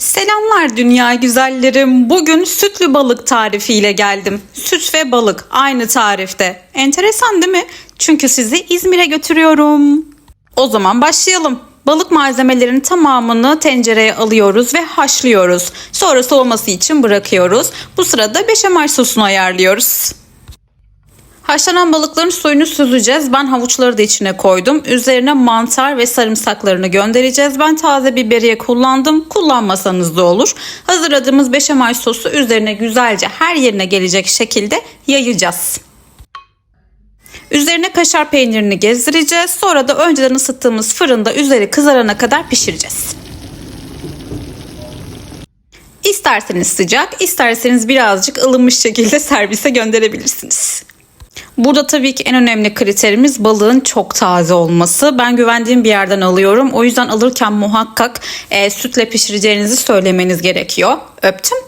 Selamlar dünya güzellerim. Bugün sütlü balık tarifiyle geldim. Süt ve balık aynı tarifte. Enteresan değil mi? Çünkü sizi İzmir'e götürüyorum. O zaman başlayalım. Balık malzemelerinin tamamını tencereye alıyoruz ve haşlıyoruz. Sonra soğuması için bırakıyoruz. Bu sırada beşamel sosunu ayarlıyoruz. Haşlanan balıkların suyunu süzeceğiz. Ben havuçları da içine koydum. Üzerine mantar ve sarımsaklarını göndereceğiz. Ben taze biberiye kullandım. Kullanmasanız da olur. Hazırladığımız beşamel sosu üzerine güzelce her yerine gelecek şekilde yayacağız. Üzerine kaşar peynirini gezdireceğiz. Sonra da önceden ısıttığımız fırında üzeri kızarana kadar pişireceğiz. İsterseniz sıcak, isterseniz birazcık ılınmış şekilde servise gönderebilirsiniz. Burada tabii ki en önemli kriterimiz balığın çok taze olması. Ben güvendiğim bir yerden alıyorum. O yüzden alırken muhakkak e, sütle pişireceğinizi söylemeniz gerekiyor. Öptüm.